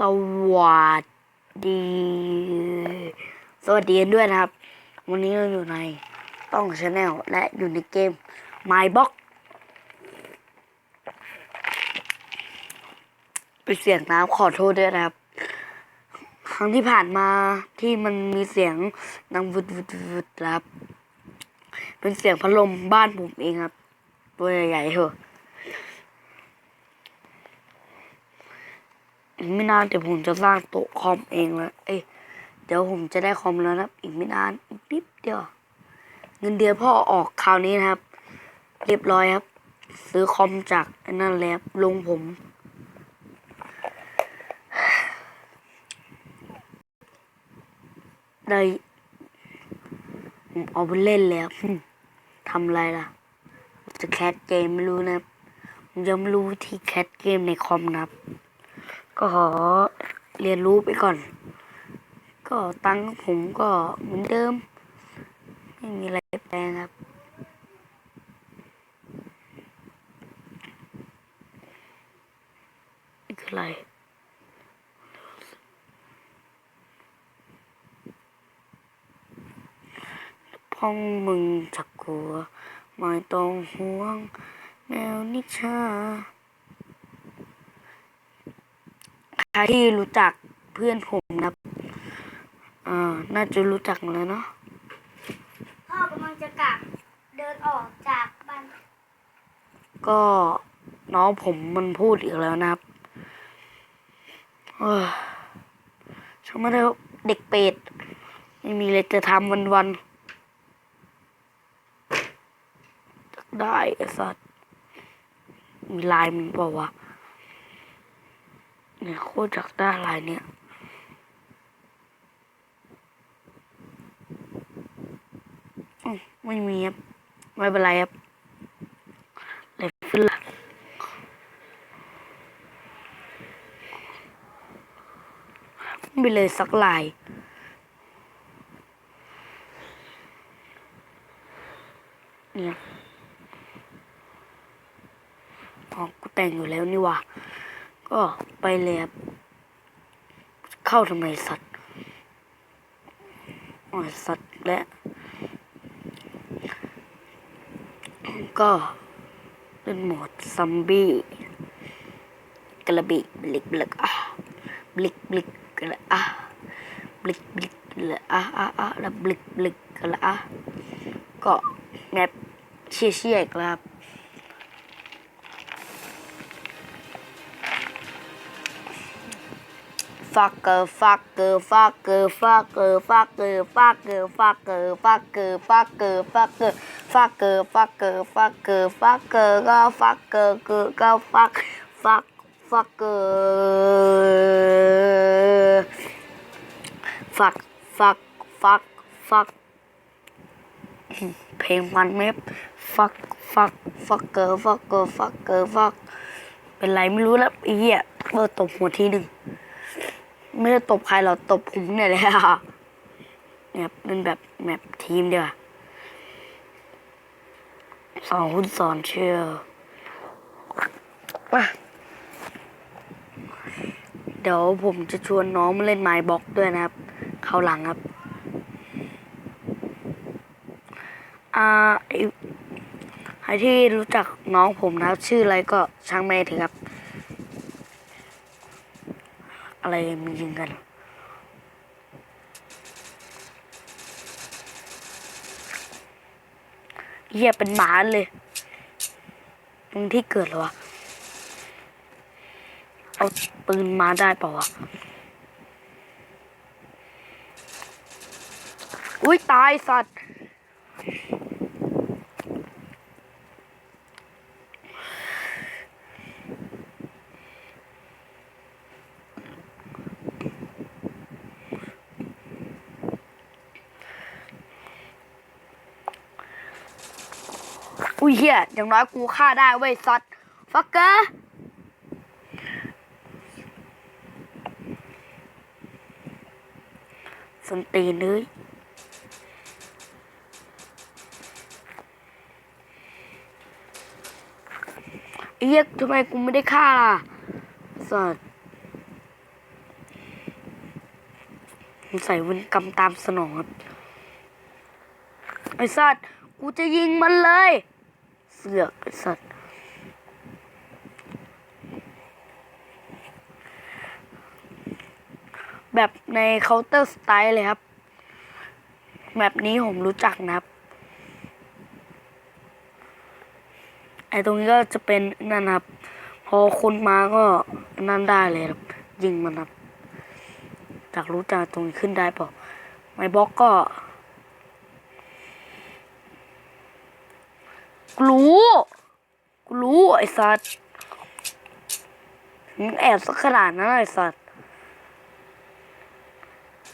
สวัสดี สวัสดีด้วยนะครับ วันนี้เราอยู่ในต้องชาแนลและอยู่ในเกม MyBox เป็นเสียงน้ำขอโทษด้วยนะครับ ครั้งที่ผ่านมาที่มันมีเสียงดังวุดวุดวุดนะครับ เป็นเสียงพัดลมบ้านผมเองครับ ตัวใหญ่ๆเถอะ อีกไม่นานเดี๋ยวผมจะสร้างโต๊ะคอมเองแล้ว เอ้ยเดี๋ยวผมจะได้คอมแล้วนะครับอีกไม่นานอีกนิดเดียว เงินเดือนพ่อออกคราวนี้นะครับ เรียบร้อยครับ ซื้อคอมจากนั่นแหล้วลงผม ได้ผมเอาไปเล่นแล้วทำอะไรล่ะจะแคสเกมไม่รู้นะครับผมยังไม่รู้วิธีแคสเกมในคอมนะครับ ก็ขอเรียนรู้ไปก่อน ก็ตังค์ผมก็เหมือนเดิม ไม่มีอะไรแปลงครับนี่คืออะไรพ้องมึงจักกลัวไม่ต้องห่วงแนวนิชา ใครที่รู้จักเพื่อนผมนะอ่าน่าจะรู้จักแล้วเนาะพ่อกำลังจะกลับเดินออกจากบ้านก็น้องผมมันพูดอีกแล้วนะครับเออช่างไม่ได้เด็กเป็ดไม่มีอะไรจะทำวันวันๆได้ไอ้สัตว์มีลายมันบอกว่า เนี่ยโคตรจักได้ลายเนี่ยอืมไม่มีครับไม่เป็นไรครับเลยขึ้นละไม่ไปเลยสักลายเนี่ยอ๋อกูแต่งอยู่แล้วนี่ว่า ก็ไปเลยครับเข้าทำไมสัตว์สัตว์และ ก็เป็นโหมดซอมบี้กระบิบลิกบลิกอะบลิกบลิกกระอะบลิกบลิกกระอะอะอะแล้วบลิกบลิกกระอะก็แมปเชี่ยเชี่ยๆครับ fucker fucker fucker fucker fucker fucker fucker fucker fucker fucker fucker fucker fucker fucker ก็ fucker คือก็ fuck fuck fucker fuck fuck fuck fuck เพลงมันไหม fuck fuck fucker fucker fucker fuck เป็นไรไม่รู้แล้วไอ้เหี้ยเออตบหัวทีหนึ่ง ไม่ได้ตบใครหรอกตบผมเนี่ยเลยอะเนี่ยเป็นแบบแบบทีมเดียวาสองหุ้นสอนเชื่อมาเดี๋ยวผมจะชวนน้องมาเล่นไม้บ็อกด้วยนะครับ เข้าหลังครับ อ่าไอ้ใครที่รู้จักน้องผมนะครับ ชื่ออะไรก็ช่างแม่เถอะครับ อะไรมันยิงกัน เหี้ยเป็นหมาเลยตรงที่เกิดหรอวะ เอาปืนมาได้เปล่าวะ อุ้ยตายสัตว์ อุ้ยเฮียอย่างน้อยกูฆ่าได้เว้ยสัตว์ฟักเกอร์สนตีนเลยไอ้เฮียทำไมกูไม่ได้ฆ่าล่ะสัตว์ใส่เวนกรรมตามสนองครับไอ้สัตว์กูจะยิงมันเลย สือกไอสัตว์แบบใน Counter Strike เลยครับ แบบนี้ผมรู้จักนะครับ ไอตรงนี้ก็จะเป็นนั่นนะครับ พอคนมาก็นั่นได้เลยครับ ยิงมันครับจากรู้จักตรงนี้ขึ้นได้เปล่าไม้บล็อกก็ กูรู้กูรู้ไอ้สัตว์มึงแอบสักขนาดนั้นไอ้สัตว์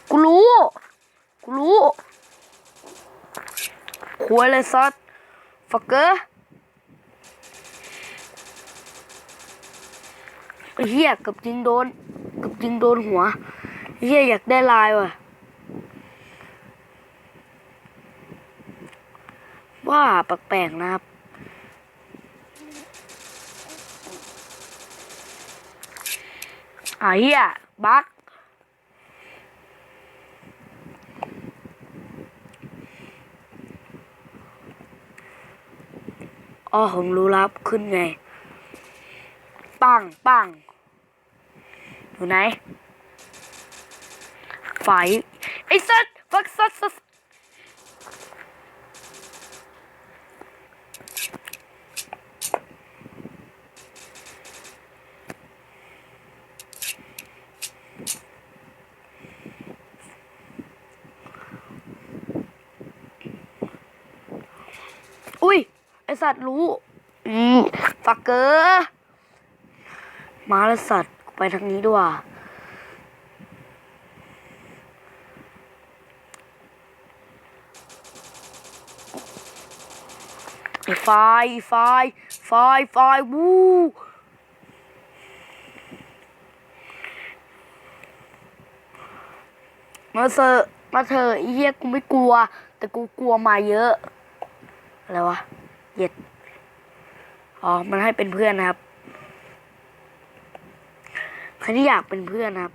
กูรู้กูรู้คุยเลยสัตว์ฟักเกอร์เหี้ยกับยิงโดนกับยิงโดนหัวเหี้ยอยากได้ลายว่ะว่าแปลกๆนะครับ อ่าเฮียบักอ๋อผมรู้แล้วขึ้นไง ปังปังอยู่ไหนไฟไอ้สัตว์ฟักสัตว์สัตว์อุ้ย ไอ สัตว์รู้อืมฟักเกอร์มาแล้วสัตว์ไปทางนี้ด้วยวะไฟไฟไฟไฟวู้มาเถอมาเถอไอ้เหี้ยกูไม่กลัว แต่กูกลัวมาเยอะ อะไรวะ เย็ดอ๋อ มันให้เป็นเพื่อนนะครับ ใครที่อยากเป็นเพื่อนนะครับ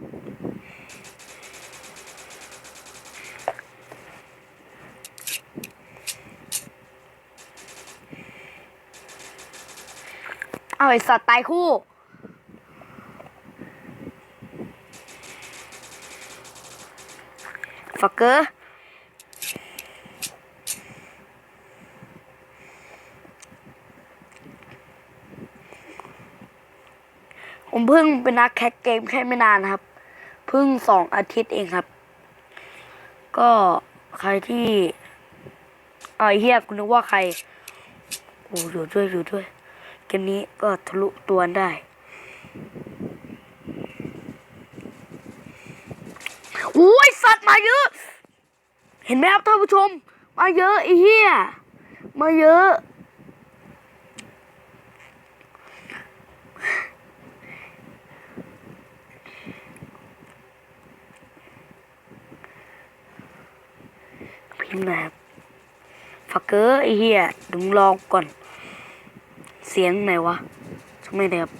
เอาไอสัตว์ตายคู่ฟักเกอร์ ผมเพิ่งเป็นนักแคทเกมแค่ไม่นานครับ เพิ่งสองอาทิตย์เองครับ ก็ใครที่ไอเฮียคุณนึกว่าใครโอ้อยู่ด้วยอยู่ด้วยเกมนี้ก็ทะลุตัวได้ โอ้ยสัตว์มาเยอะ เห็นไหมครับท่านผู้ชม มาเยอะไอ้เหี้ย มาเยอะ พิมพ์นะครับฟักเกอร์ไอ้เหี้ยเดูลองก่อน เสียงไหนวะทำไมเนี่ยครับ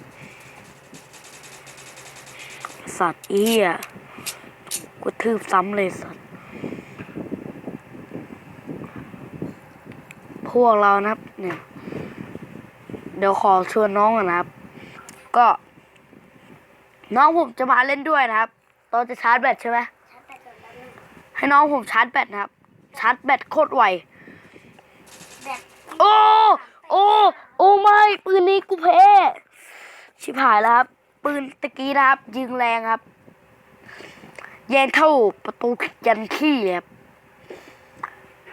สัตว์ไอ้เหี้ยกดทืบซ้ำเลยสัตว์ พวกเรานะครับเนี่ย เดี๋ยวขอชวนน้องนะครับ ก็ น้องผมจะมาเล่นด้วยนะครับ ตอนจะชาร์จแบตใช่ไหมให้น้องผมชาร์จแบตนะครับ ชาร์จแบตโคตรไวแบบโอ้โอ้โอ้ไม่ปืนนี้กูแพ้ชิบหายแล้วครับ ปืนตะกี้นะครับ ยิงแรงครับ แยงเท่าประตูยันขี้เลยครับ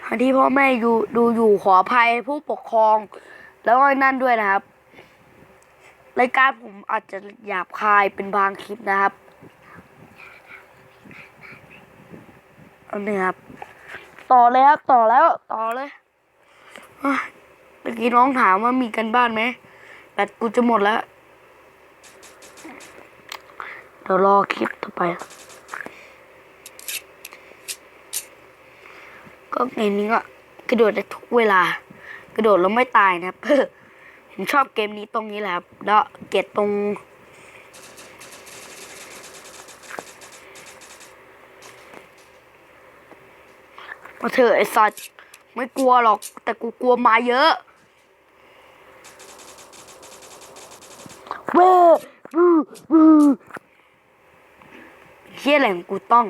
อันที่พ่อแม่อยู่ดูอยู่ขออภัยผู้ปกครอง แล้วก็นั่นด้วยนะครับรายการผมอาจจะหยาบคายเป็นบางคลิปนะครับ เอาเนี่ยครับ ต่อเลยครับต่อแล้วต่อเลยอะเมื่อกี้น้องถามว่ามีกันบ้านไหมแบตกูจะหมดแล้ว เดี๋ยวรอคลิปต่อไป ก็เกมนี้ก็กระโดดได้ทุกเวลา กระโดดแล้วไม่ตายนะครับผมชอบเกมนี้ตรงนี้แหละครับแล้วเกตตรง มาเถอะไอ้สัตว์ไม่กลัวหรอก แต่กูกลัวมาเยอะเว้ยบูบูเฮียอะไรของกูต้อง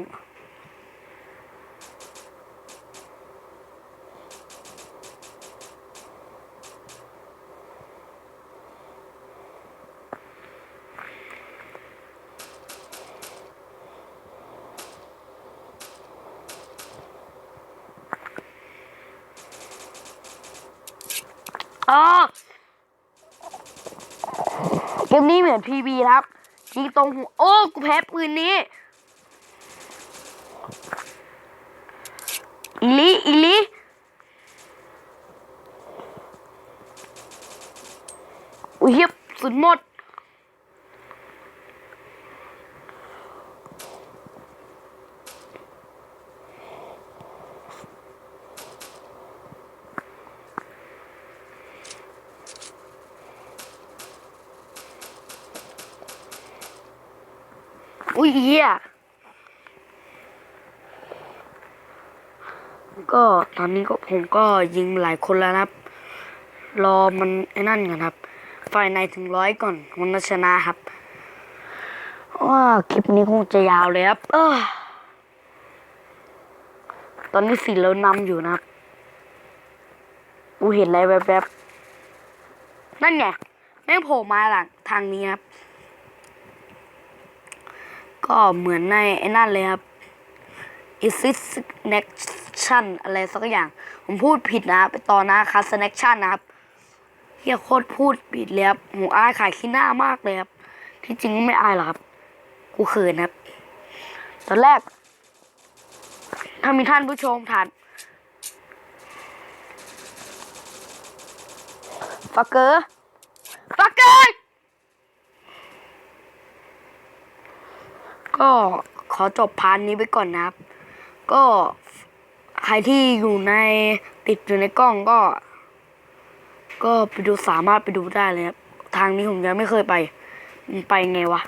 อ๋อเกมนี้เหมือนพีบีครับยิงตรงหัวโอ้กูแพ้ปืนนี้อีลิอีลิอุ้ยเฮียสุดหมด อุ้ยเฮีย ก็ตอนนี้ก็ผมก็ยิงหลายคนแล้วครับ รอมันไอ้นั่นก่อนครับไฟในถึงร้อยก่อนมันชนะครับว่าคลิปนี้คงจะยาวเลยครับ เออ ตอนนี้สีเรานำอยู่นะครับกูเห็นอะไรแบบๆ นั่นไงแม่งโผล่มาหลังทางนี้ครับ ก็เหมือนในไอ้นั่นเลยครับ i s this next s Connection อะไรสักอย่าง ผมพูดผิดนะไปต่อนะคัส Connection นะครับเฮียโคตรพูดผิดเลยครับหมูอายขายขี้หน้ามากเลยครับ ที่จริงไม่อายหรอกครับ กูเขินครับ ตอนแรก ถ้ามีท่านผู้ชมถามฟักเกอร์ฟักเกอร์ก็ขอจบพาร์ทนี้ไปก่อนนะครับ ก็ ใครที่อยู่ในติดอยู่ในกล้องก็ ก็ไปดูสามารถไปดูได้เลยครับ ทางนี้ผมยังไม่เคยไป มันไปไงวะ